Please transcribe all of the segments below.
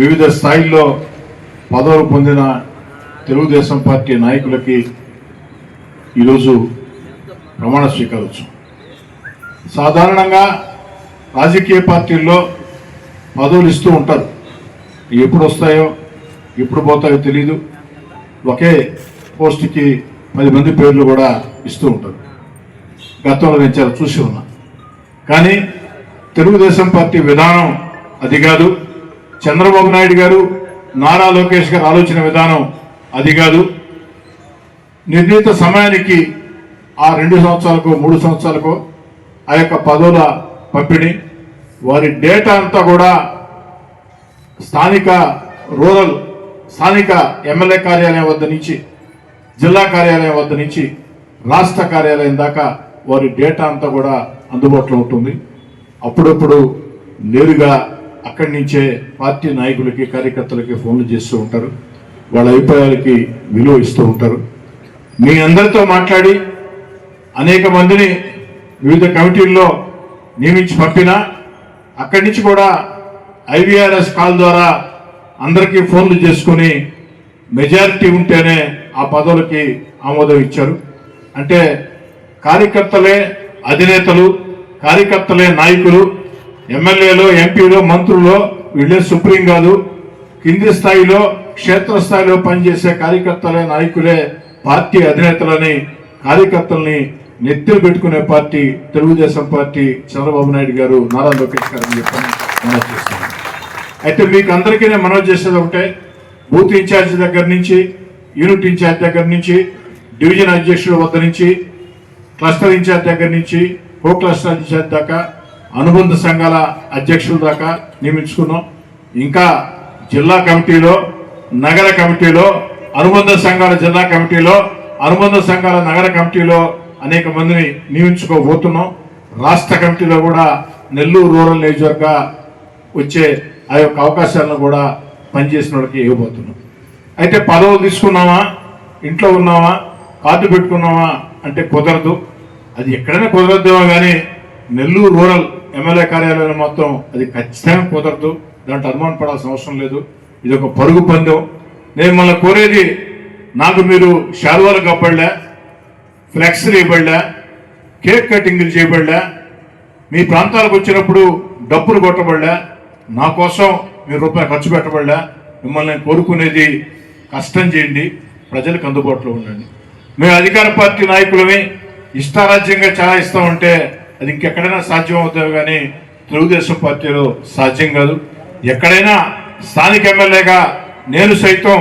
వివిధ స్థాయిల్లో పదవులు పొందిన తెలుగుదేశం పార్టీ నాయకులకి ఈరోజు ప్రమాణ స్వీకారోత్సవం సాధారణంగా రాజకీయ పార్టీల్లో పదవులు ఇస్తూ ఉంటారు. ఎప్పుడు వస్తాయో ఎప్పుడు పోతాయో తెలియదు ఒకే పోస్టుకి పది మంది పేర్లు కూడా ఇస్తూ ఉంటారు. గతంలో నేను చాలా చూసి ఉన్నా. కానీ తెలుగుదేశం పార్టీ విధానం అది కాదు. చంద్రబాబు నాయుడు గారు నారా లోకేష్ గారు ఆలోచన విధానం అది కాదు. నిర్ణీత సమయానికి ఆ రెండు సంవత్సరాలకో మూడు సంవత్సరాలకో ఆ యొక్క పదవుల పంపిణీ వారి డేటా అంతా కూడా స్థానిక రూరల్ స్థానిక ఎమ్మెల్యే కార్యాలయం వద్ద నుంచి జిల్లా కార్యాలయం వద్ద నుంచి రాష్ట్ర కార్యాలయం దాకా వారి డేటా అంతా కూడా అందుబాటులో ఉంటుంది. అప్పుడప్పుడు నేరుగా అక్కడి నుంచే పార్టీ నాయకులకి కార్యకర్తలకి ఫోన్లు చేస్తూ ఉంటారు. వాళ్ళ అభిప్రాయాలకి విలువ ఇస్తూ ఉంటారు. మీ అందరితో మాట్లాడి అనేక మందిని వివిధ కమిటీల్లో నియమించి పంపినా అక్కడి నుంచి కూడా ఐవీఆర్ఎస్ కాల్ ద్వారా అందరికీ ఫోన్లు చేసుకుని మెజారిటీ ఉంటేనే ఆ పదవులకి ఆమోదం ఇచ్చారు. అంటే కార్యకర్తలే అధినేతలు కార్యకర్తలే నాయకులు ఎమ్మెల్యేలు ఎంపీలు మంత్రులు వీళ్ళే సుప్రీం కాదు. కింది స్థాయిలో క్షేత్రస్థాయిలో పనిచేసే కార్యకర్తలే నాయకులే పార్టీ అధినేతలని కార్యకర్తల్ని నెత్తిన పెట్టుకునే పార్టీ తెలుగుదేశం పార్టీ చంద్రబాబు నాయుడు గారు నారా లోకేష్ గారు అని చెప్పని మనవి చేస్తున్నాను అయితే మీకు అందరికీ నేను మనవి చేసేది ఒకటే. బూత్ ఇన్ఛార్జ్ దగ్గర నుంచి యూనిట్ ఇన్ఛార్జ్ దగ్గర నుంచి డివిజన్ అధ్యక్షుల వద్ద నుంచి క్లస్టర్ ఇన్ఛార్జ్ దగ్గర నుంచి కో క్లస్టర్ ఇన్ఛార్జ్ దాకా అనుబంధ సంఘాల అధ్యక్షుల దాకా నియమించుకున్నాం. ఇంకా జిల్లా కమిటీలో నగర కమిటీలో అనుబంధ సంఘాల జిల్లా కమిటీలో అనుబంధ సంఘాల నగర కమిటీలో అనేక మందిని నియమించుకోబోతున్నాం. రాష్ట్ర కమిటీలో కూడా నెల్లూరు రూరల్ నియోజకవర్గ వచ్చే ఆ యొక్క అవకాశాలను కూడా పనిచేసిన వాళ్ళకి ఇవ్వబోతున్నాం. అయితే పదవులు తీసుకున్నామా? ఇంట్లో ఉన్నామా? కార్డు పెట్టుకున్నామా? అంటే కుదరదు. అది ఎక్కడైనా కుదరద్దేమో కానీ నెల్లూరు రూరల్ ఎమ్మెల్యే కార్యాలయంలో మొత్తం అది ఖచ్చితంగా కుదరదు. దాంట్లో అనుమానం పడాల్సిన అవసరం లేదు. ఇది ఒక పరుగు పందెం. నేను మళ్ళీ కోరేది నాకు మీరు షాల్వాలు కప్పడలే ఫ్లెక్స్లు ఇవ్వబడలే కేక్ కటింగ్లు చేయబడలే మీ ప్రాంతాలకు వచ్చినప్పుడు డబ్బులు కొట్టబడలే నా కోసం మీరు రూపాయి ఖర్చు పెట్టబడలే మిమ్మల్ని కోరుకునేది కష్టం చేయండి ప్రజలకు అందుబాటులో ఉండండి. మేము అధికార పార్టీ నాయకులమే ఇష్టారాజ్యంగా చాలా ఇస్తామంటే అది ఇంకెక్కడైనా సాధ్యం అవుతుంది కానీ తెలుగుదేశం పార్టీలో సాధ్యం కాదు. ఎక్కడైనా స్థానిక ఎమ్మెల్యేగా నేను సైతం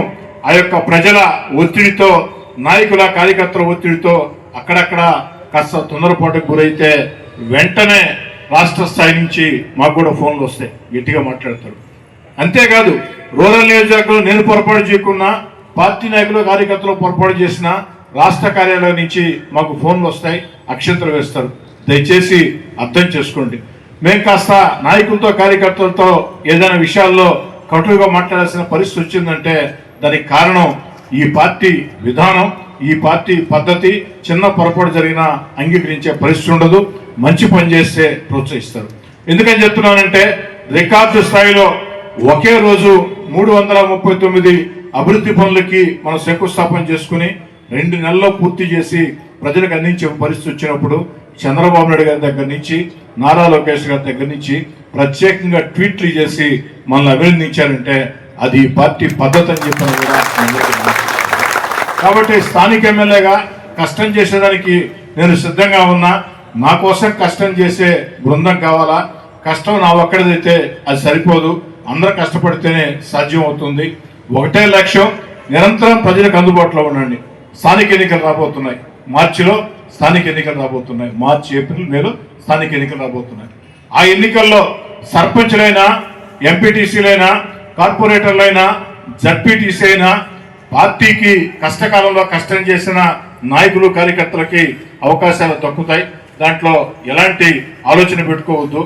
ఆ యొక్క ప్రజల ఒత్తిడితో నాయకుల కార్యకర్తల ఒత్తిడితో అక్కడక్కడ కాస్త తొందరపాటుకు గురైతే వెంటనే రాష్ట్ర స్థాయి నుంచి మాకు కూడా ఫోన్లు వస్తాయి. గట్టిగా మాట్లాడతారు. అంతేకాదు రూరల్ నియోజకవర్గంలో నేను పొరపాటు చేయకున్నా పార్టీ నాయకులు కార్యకర్తలు పొరపాటు చేసిన రాష్ట్ర కార్యాలయం నుంచి మాకు ఫోన్లు వస్తాయి. అక్షంతలు వేస్తారు. దయచేసి అర్థం చేసుకోండి. మేము కాస్త నాయకులతో కార్యకర్తలతో ఏదైనా విషయాల్లో కటువుగా మాట్లాడాల్సిన పరిస్థితి వచ్చిందంటే దానికి కారణం ఈ పార్టీ విధానం ఈ పార్టీ పద్ధతి చిన్న పొరపాటు జరిగినా అంగీకరించే పరిస్థితి ఉండదు. మంచి పని చేస్తే ప్రోత్సహిస్తారు. ఎందుకని చెప్తున్నానంటే రికార్డు స్థాయిలో ఒకే రోజు మూడు వందల ముప్పై తొమ్మిది అభివృద్ధి పనులకి మనం శంకుస్థాపన చేసుకుని రెండు నెలల్లో పూర్తి చేసి ప్రజలకు అందించే పరిస్థితి వచ్చినప్పుడు చంద్రబాబు నాయుడు గారి దగ్గర నుంచి నారా లోకేష్ గారి దగ్గర నుంచి ప్రత్యేకంగా ట్వీట్లు చేసి మనల్ని అభినందించారంటే అది పార్టీ పద్ధతి అని చెప్పిన కూడా కాబట్టి స్థానిక ఎమ్మెల్యేగా కష్టం చేసేదానికి నేను సిద్ధంగా ఉన్నా. నా కోసం కష్టం చేసే బృందం కావాలా? కష్టం నా ఒక్కడిదైతే అది సరిపోదు. అందరూ కష్టపడితేనే సాధ్యం అవుతుంది ఒకటే లక్ష్యం నిరంతరం ప్రజలకు అందుబాటులో ఉండండి. స్థానిక ఎన్నికలు రాబోతున్నాయి. మార్చిలో స్థానిక ఎన్నికలు రాబోతున్నాయి. మార్చి ఏప్రిల్ మేలో స్థానిక ఎన్నికలు రాబోతున్నాయి. ఆ ఎన్నికల్లో సర్పంచులైనా ఎంపీటీసీలైనా కార్పొరేటర్లైనా జడ్పీటీసీ అయినా పార్టీకి కష్టకాలంలో కష్టం చేసిన నాయకులు కార్యకర్తలకి అవకాశాలు దక్కుతాయి. దాంట్లో ఎలాంటి ఆలోచన పెట్టుకోవద్దు.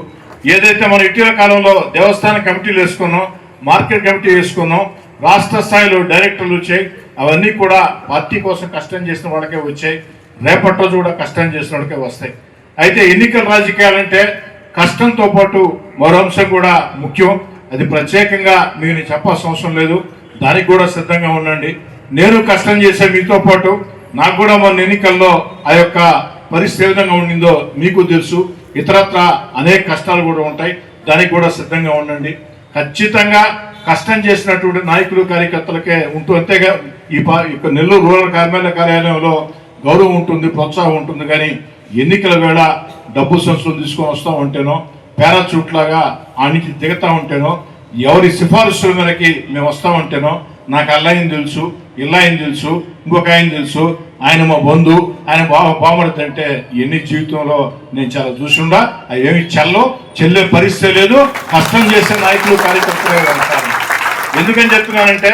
ఏదైతే మనం ఇటీవల కాలంలో దేవస్థాన కమిటీలు వేసుకున్నాం మార్కెట్ కమిటీ వేసుకున్నాం రాష్ట్ర స్థాయిలో డైరెక్టర్లు వచ్చాయి. అవన్నీ కూడా పార్టీ కోసం కష్టం చేసిన వాళ్ళకే వచ్చాయి. రేపట్లో కూడా కష్టం చేసిన వస్తాయి. అయితే ఎన్నికల రాజకీయాలంటే కష్టంతో పాటు మరో అంశం కూడా ముఖ్యం. అది ప్రత్యేకంగా మీరు చెప్పాల్సిన అవసరం లేదు. దానికి కూడా సిద్ధంగా ఉండండి. నేను కష్టం చేసే మీతో పాటు నాకు కూడా మొన్న ఎన్నికల్లో ఆ యొక్క పరిస్థితి ఏ విధంగా ఉండిందో మీకు తెలుసు. ఇతరత్ర అనేక కష్టాలు కూడా ఉంటాయి. దానికి కూడా సిద్ధంగా ఉండండి. ఖచ్చితంగా కష్టం చేసినటువంటి నాయకులు కార్యకర్తలకే ఉంటూ అంతేగా ఈ పా నెల్లూరు రూరల్ కార్యాలయ కార్యాలయంలో గౌరవం ఉంటుంది ప్రోత్సాహం ఉంటుంది కానీ ఎన్నికల వేళ డబ్బు సంస్థలు తీసుకొని వస్తూ ఉంటేనో పారాచూట్ లాగా ఆ నుంచి దిగుతా ఉంటేనో ఎవరి సిఫారసుల మేరకి మేము వస్తూ ఉంటేనో నాకు అల్లాయని తెలుసు ఇల్లాయని తెలుసు ఇంకొక ఆయన తెలుసు ఆయన మా బంధు ఆయన బావ బామడుతుంది అంటే ఎన్ని జీవితంలో నేను చాలా చూసుండా అవి ఏమి చెల్లో చెల్లే పరిస్థితి లేదు కష్టం చేసే నాయకులు కార్యకర్తలే ఉంటారు. ఎందుకని చెప్తున్నానంటే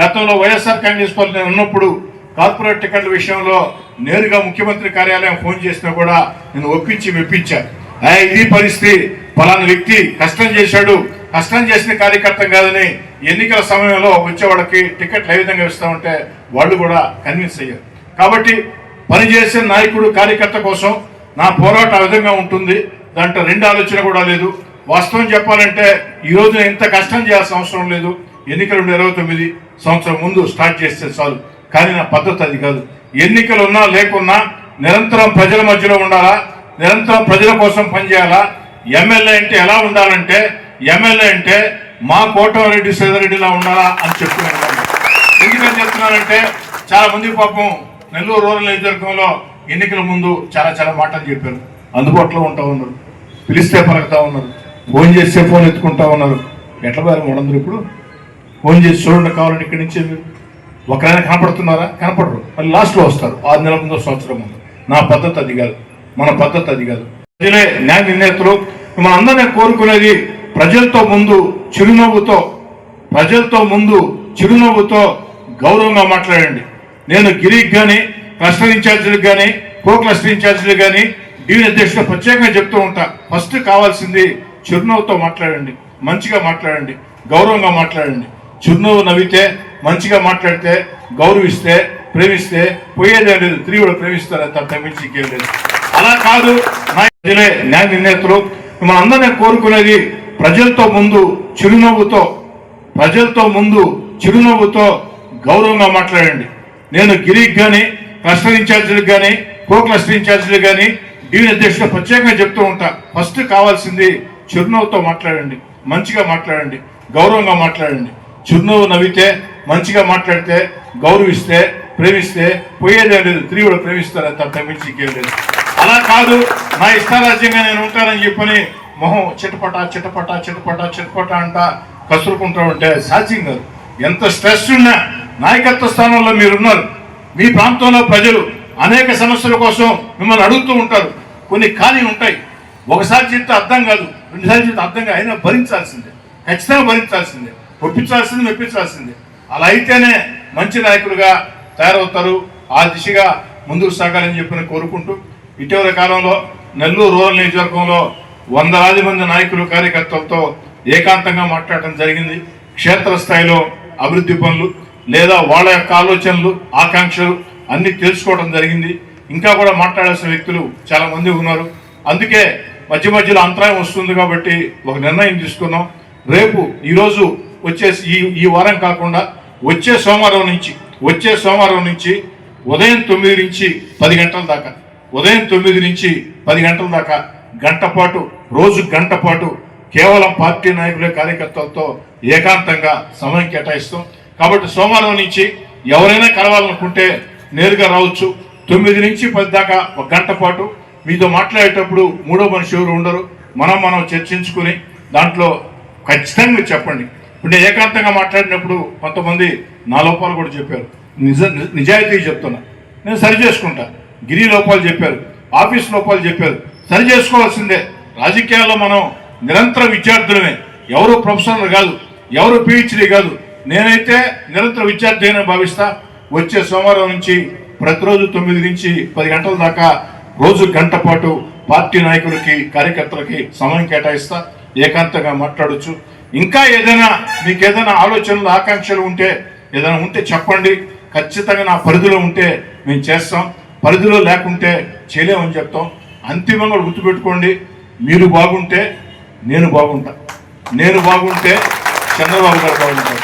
గతంలో వైఎస్ఆర్ కాంగ్రెస్ పార్టీ నేను ఉన్నప్పుడు కార్పొరేట్ టికెట్ల విషయంలో నేరుగా ముఖ్యమంత్రి కార్యాలయం ఫోన్ చేసినా కూడా నేను ఒప్పించి మెప్పించాను. "ఏ, ఇది పరిస్థితి. ఫలానా వ్యక్తి కష్టం చేశాడు. కష్టం చేసిన కార్యకర్త కాదని ఎన్నికల సమయంలో వచ్చేవాళ్ళకి టికెట్లు ఏ విధంగా ఇస్తామంటే వాళ్ళు కూడా కన్విన్స్ అయ్యారు. కాబట్టి పనిచేసే నాయకుడు కార్యకర్త కోసం నా పోరాటం ఆ విధంగా ఉంటుంది. దాంట్లో రెండు ఆలోచన కూడా లేదు. వాస్తవం చెప్పాలంటే ఈరోజు ఇంత కష్టం చేయాల్సిన అవసరం లేదు. ఎన్నికలు రెండు ఇరవై తొమ్మిది సంవత్సరం ముందు స్టార్ట్ చేస్తే చాలు. కానీ నా పద్ధతి అది కాదు. ఎన్నికలు ఉన్నా లేకున్నా నిరంతరం ప్రజల మధ్యలో ఉండాలా? నిరంతరం ప్రజల కోసం పనిచేయాలా? ఎమ్మెల్యే అంటే ఎలా ఉండాలంటే ఎమ్మెల్యే అంటే మా కోటమిరెడ్డి సేదరెడ్డిలా ఉండాలా అని చెప్తున్నాను ఎందుకని చెప్తున్నానంటే చాలా మంది పాపం నెల్లూరు రూరల్ నియోజకవర్గంలో ఎన్నికల ముందు చాలా చాలా మాటలు చెప్పారు. అందుబాటులో ఉంటా ఉన్నారు. పిలిస్తే పలుకుతా ఉన్నారు. ఫోన్ చేస్తే ఫోన్ ఎత్తుకుంటా ఉన్నారు. ఎట్లా బాగా మూడందరూ ఇప్పుడు? ఫోన్ చేసి చూడండి కావాలంటే ఇక్కడి నుంచి ఒకరైనా కనపడుతున్నారా? కనపడరు. మళ్ళీ లాస్ట్లో వస్తారు. ఆరు నెలల ముందు సంవత్సరం ముందు. నా పద్ధతి అది కాదు. మన పద్ధతి అది కాదు. ప్రజలే న్యాయ నిర్ణేతలు. మన అందరినీ కోరుకునేది ప్రజలతో ముందు చిరునవ్వుతో ప్రజలతో ముందు చిరునవ్వుతో గౌరవంగా మాట్లాడండి. నేను గిరికి కానీ క్లస్టర్ ఇన్ఛార్జీలకు కానీ కో క్లస్టర్ ఇన్ఛార్జీలకు కానీ డివిజన్ అధ్యక్షుడు ప్రత్యేకంగా చెప్తూ ఉంటా. ఫస్ట్ కావాల్సింది చిరునవ్వుతో మాట్లాడండి. మంచిగా మాట్లాడండి. గౌరవంగా మాట్లాడండి. చిరునవ్వు నవ్వితే మంచిగా మాట్లాడితే గౌరవిస్తే ప్రేమిస్తే పోయేదే లేదు తిరిగి కూడా ప్రేమిస్తారు తప్ప మించి ఇంకేం లేదు. అలా కాదు న్యాయ నిర్ణేతలు. మన అందరినీ కోరుకునేది ప్రజలతో ముందు చిరునవ్వుతో ప్రజలతో ముందు చిరునవ్వుతో గౌరవంగా మాట్లాడండి. నేను గిరికి కానీ క్లస్టర్ ఇన్ఛార్జీలకు కానీ కో క్లస్టర్ ఇన్ఛార్జీలకు కానీ డివిజన్ అధ్యక్షుడు ప్రత్యేకంగా చెప్తూ ఉంటా. ఫస్ట్ కావాల్సింది చిరునవ్వుతో మాట్లాడండి. మంచిగా మాట్లాడండి. గౌరవంగా మాట్లాడండి. చిరునవ్వు నవ్వితే మంచిగా మాట్లాడితే గౌరవిస్తే ప్రేమిస్తే పోయేదే లేదు. తిరిగి కూడా ప్రేమిస్తారు తప్ప మించి ఇంకేం లేదు. అలా కాదు. నా ఇష్టారాజ్యంగా నేను ఉంటానని చెప్పని మొహం చిటపట చిటపట చిటపట చిటపట అంట కసురుకుంటూ ఉంటే సాధ్యం కాదు. ఎంత స్ట్రెస్ ఉన్నా నాయకత్వ స్థానంలో మీరున్నారు. మీ ప్రాంతంలో ప్రజలు అనేక సమస్యల కోసం మిమ్మల్ని అడుగుతూ ఉంటారు. కొన్ని ఖాళీ ఉంటాయి. ఒకసారి చెప్తే అర్థం కాదు. రెండుసార్లు చెప్తే అర్థం కాదు. అయినా భరించాల్సిందే. ఖచ్చితంగా భరించాల్సిందే. ఒప్పించాల్సింది మెప్పించాల్సింది. అలా అయితేనే మంచి నాయకులుగా తయారవుతారు. ఆ దిశగా ముందుకు సాగాలని చెప్పి కోరుకుంటూ ఇటీవల కాలంలో నెల్లూరు రూరల్ నియోజకవర్గంలో వందలాది మంది నాయకులు కార్యకర్తలతో ఏకాంతంగా మాట్లాడటం జరిగింది. క్షేత్రస్థాయిలో అభివృద్ధి పనులు లేదా వాళ్ళ యొక్క ఆలోచనలు ఆకాంక్షలు అన్ని తెలుసుకోవడం జరిగింది. ఇంకా కూడా మాట్లాడాల్సిన వ్యక్తులు చాలా మంది ఉన్నారు. అందుకే మధ్య మధ్యలో అంతరాయం వస్తుంది కాబట్టి ఒక నిర్ణయం తీసుకున్నాం రేపు ఈరోజు వచ్చేసి ఈ ఈ వారం కాకుండా వచ్చే సోమవారం నుంచి వచ్చే సోమవారం నుంచి ఉదయం తొమ్మిది నుంచి పది గంటల దాకా ఉదయం తొమ్మిది నుంచి పది గంటల దాకా గంట పాటు రోజు గంట పాటు కేవలం పార్టీ నాయకులే కార్యకర్తలతో ఏకాంతంగా సమయం కేటాయిస్తాం. కాబట్టి సోమవారం నుంచి ఎవరైనా కలవాలనుకుంటే నేరుగా రావచ్చు. తొమ్మిది నుంచి పది దాకా ఒక గంట పాటు. మీతో మాట్లాడేటప్పుడు మూడో మనిషి ఎవరు ఉండరు. మనం మనం చర్చించుకుని దాంట్లో ఖచ్చితంగా మీరు చెప్పండి. ఇప్పుడు నేను ఏకాంతంగా మాట్లాడినప్పుడు కొంతమంది నా లోపాలు కూడా చెప్పారు. నిజ నిజాయితీ చెప్తున్నా. నేను సరి చేసుకుంటా. గిరి లోపాలు చెప్పారు. ఆఫీస్ లోపాలు చెప్పారు. సరి చేసుకోవాల్సిందే. రాజకీయాల్లో మనం నిరంతర విద్యార్థులమే. ఎవరు ప్రొఫెసర్లు కాదు. ఎవరు పిహెచ్డీ కాదు. నేనైతే నిరంతర విద్యార్థి అని భావిస్తా. వచ్చే సోమవారం నుంచి ప్రతిరోజు తొమ్మిది నుంచి పది గంటల దాకా రోజు గంట పాటు పార్టీ నాయకులకి కార్యకర్తలకి సమయం కేటాయిస్తా. ఏకాంతంగా మాట్లాడొచ్చు. ఇంకా ఏదైనా మీకు ఏదైనా ఆలోచనలు ఆకాంక్షలు ఉంటే ఏదైనా ఉంటే చెప్పండి. ఖచ్చితంగా నా పరిధిలో ఉంటే మేము చేస్తాం. పరిధిలో లేకుంటే చేయలేమని చెప్తాం. అంతిమంగా గుర్తుపెట్టుకోండి. మీరు బాగుంటే నేను బాగుంటా. నేను బాగుంటే చంద్రబాబు గారు బాగుంటారు.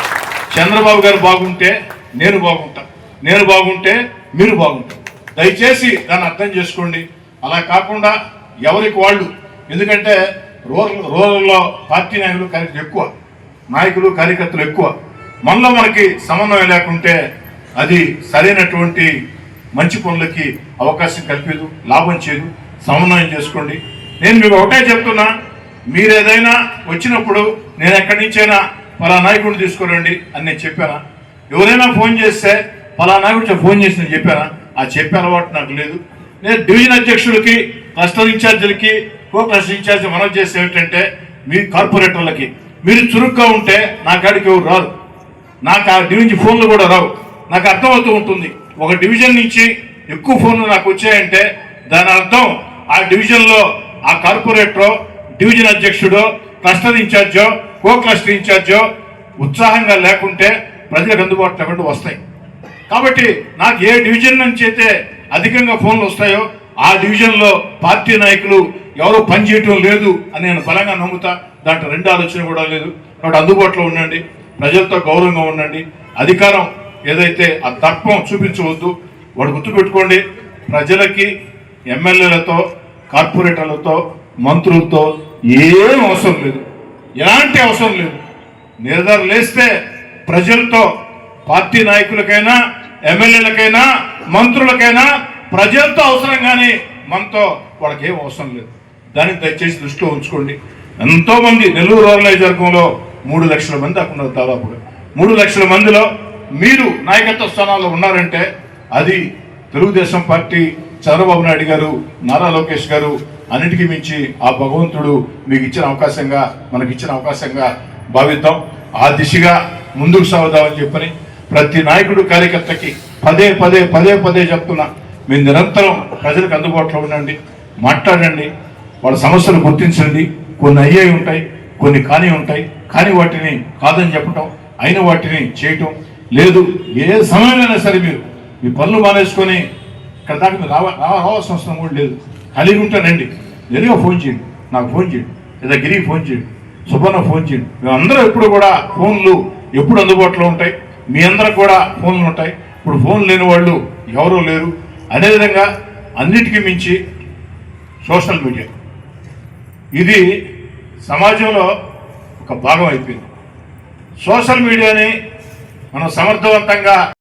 చంద్రబాబు గారు బాగుంటే నేను బాగుంటా. నేను బాగుంటే మీరు బాగుంటారు. దయచేసి దాన్ని అర్థం చేసుకోండి. అలా కాకుండా ఎవరికి వాళ్ళు? ఎందుకంటే రూరల్ రూరల్లో పార్టీ నాయకులు కార్యకర్తలు ఎక్కువ. నాయకులు కార్యకర్తలు ఎక్కువ. మనలో మనకి సమన్వయం లేకుంటే అది సరైనటువంటి మంచి పనులకి అవకాశం కల్పేదు లాభం చేయదు సమన్వయం చేసుకోండి. నేను మీకు ఒకటే చెప్తున్నా మీరు ఏదైనా వచ్చినప్పుడు నేను ఎక్కడి నుంచైనా పలా నాయకుడిని తీసుకురండి అని నేను చెప్పానా? ఎవరైనా ఫోన్ చేస్తే పలా నాయకుడు ఫోన్ చేసి నేను చెప్పానా? ఆ చెప్పే అలవాటు నాకు లేదు. నేను డివిజన్ అధ్యక్షులకి క్లస్టర్ ఇన్ఛార్జీలకి కో ఇన్ఛార్జ్ మనం చేసే ఏమిటంటే మీ కార్పొరేటర్లకి. మీరు చురుగ్గా ఉంటే నా కాడికి ఎవరు రారు. నాకు ఆ డివిజన్ ఫోన్లు కూడా రావు. నాకు అర్థమవుతూ ఉంటుంది. ఒక డివిజన్ నుంచి ఎక్కువ ఫోన్లు నాకు వచ్చాయంటే దాని అర్థం ఆ డివిజన్లో ఆ కార్పొరేటరో డివిజన్ అధ్యక్షుడో క్లస్టర్ ఇన్ఛార్జో కో క్లస్టర్ ఇన్ఛార్జో ఉత్సాహంగా లేకుంటే ప్రజలకు అందుబాటులో లేకుండా వస్తాయి. కాబట్టి నాకు ఏ డివిజన్ నుంచి అయితే అధికంగా ఫోన్లు వస్తాయో ఆ డివిజన్లో పార్టీ నాయకులు ఎవరు పనిచేయటం లేదు అని నేను బలంగా నమ్ముతా. దాంట్లో రెండు ఆలోచన కూడా లేదు. కాబట్టి అందుబాటులో ఉండండి. ప్రజలతో గౌరవంగా ఉండండి. అధికారం ఏదైతే ఆ దర్పం చూపించవద్దు వాడు గుర్తుపెట్టుకోండి. ప్రజలకి ఎమ్మెల్యేలతో కార్పొరేటర్లతో మంత్రులతో ఏం అవసరం లేదు. ఎలాంటి అవసరం లేదు. నిరదర లేస్తే ప్రజలతో పార్టీ నాయకులకైనా ఎమ్మెల్యేలకైనా మంత్రులకైనా ప్రజలతో అవసరం కానీ మనతో వాళ్ళకి ఏం అవసరం లేదు. దాన్ని దయచేసి దృష్టిలో ఉంచుకోండి. ఎంతోమంది నెల్లూరు రూరల్ నియోజకవర్గంలో మూడు లక్షల మంది అక్కడ దాదాపుగా. మూడు లక్షల మందిలో మీరు నాయకత్వ స్థానాల్లో ఉన్నారంటే అది తెలుగుదేశం పార్టీ చంద్రబాబు నాయుడు గారు నారా లోకేష్ గారు అన్నిటికీ మించి ఆ భగవంతుడు మీకు ఇచ్చిన అవకాశంగా మనకి ఇచ్చిన అవకాశంగా భావిద్దాం. ఆ దిశగా ముందుకు సాగుదామని చెప్పని ప్రతి నాయకుడు కార్యకర్తకి పదే పదే పదే పదే చెప్తున్నా. మీరు నిరంతరం ప్రజలకు అందుబాటులో ఉండండి మాట్లాడండి. వాళ్ళ సమస్యలు గుర్తించండి. కొన్ని అయ్యే ఉంటాయి కొన్ని కాని ఉంటాయి. కానీ వాటిని కాదని చెప్పటం అయిన వాటిని చేయటం. లేదు ఏ సమయమైనా సరే మీరు మీ పనులు మానేసుకొని ఇక్కడ దాకా మీరు రావ రావాల్సిన అవసరం కూడా లేదు. ఖాళీగా ఉంటానండి నేరుగా ఫోన్ చేయండి. నాకు ఫోన్ చేయండి. లేదా గిరికి ఫోన్ చేయండి. సుబర్ణ ఫోన్ చేయండి. మేమందరూ ఎప్పుడు కూడా ఫోన్లు ఎప్పుడు అందుబాటులో ఉంటాయి. మీ అందరికి కూడా ఫోన్లు ఉంటాయి. ఇప్పుడు ఫోన్ లేని వాళ్ళు ఎవరూ లేరు. అదేవిధంగా అన్నిటికీ మించి సోషల్ మీడియా. ఇది సమాజంలో ఒక భాగం అయిపోయింది. సోషల్ మీడియాని మనం సమర్థవంతంగా